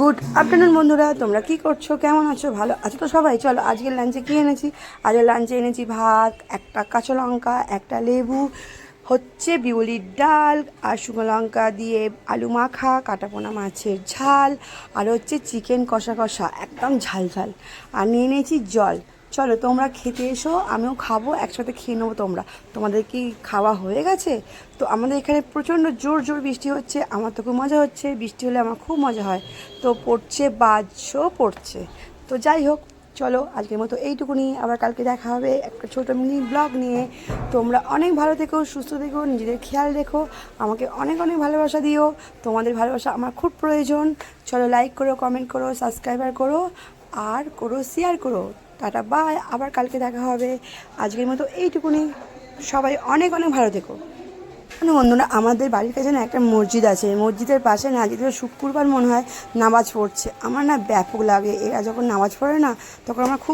Good afternoon বন্ধুরা। তোমরা কি করছ? কেমন আছো? ভালো আছো তো সবাই? চলো, আজকের লাঞ্চে কী এনেছি? আজকের লাঞ্চে এনেছি ভাত, একটা কাঁচা লঙ্কা, একটা লেবু, হচ্ছে বিউলির ডাল, আর শুকনো লঙ্কা দিয়ে আলু মাখা, কাটাপোনা মাছের ঝাল, আর হচ্ছে চিকেন কষা কষা, একদম ঝাল ঝাল। আর নিয়ে এনেছি জল। চলো তোমরা খেতে এসো, আমিও খাব, একসাথে খেয়ে নেব তোমরা। তোমাদের কি খাওয়া হয়ে গেছে? তো আমাদের এখানে প্রচণ্ড জোর জোর বৃষ্টি হচ্ছে, আমার তো খুব মজা হচ্ছে, বৃষ্টি হলে আমার খুব মজা হয়। তো পড়ছে বাজও পড়ছে। তো যাই হোক, চলো আজকের মতো এইটুকুনি, আবার কালকে দেখা হবে একটা ছোটো মিনি ব্লগ নিয়ে। তোমরা অনেক ভালো থেকো, সুস্থ থেকো, নিজেদের খেয়াল রেখো, আমাকে অনেক অনেক ভালোবাসা দিও। তোমাদের ভালোবাসা আমার খুব প্রয়োজন। চলো লাইক করো কমেন্ট করো সাবস্ক্রাইবার করো। আর করো শেয়ার করো। টাটা বাই আবার কালকে দেখা হবে। আজকের মতো এইটুকুনি। সবাই অনেক অনেক ভালো থেকো। বন্ধুরা, আমাদের বাড়ির কাছে না একটা মসজিদ আছে। মসজিদের পাশে না যদি শুক্রবার মনে হয় নামাজ পড়ছে। আমার না ব্যাপক লাগে। এরা যখন নামাজ পড়ে না, তখন আমার খুব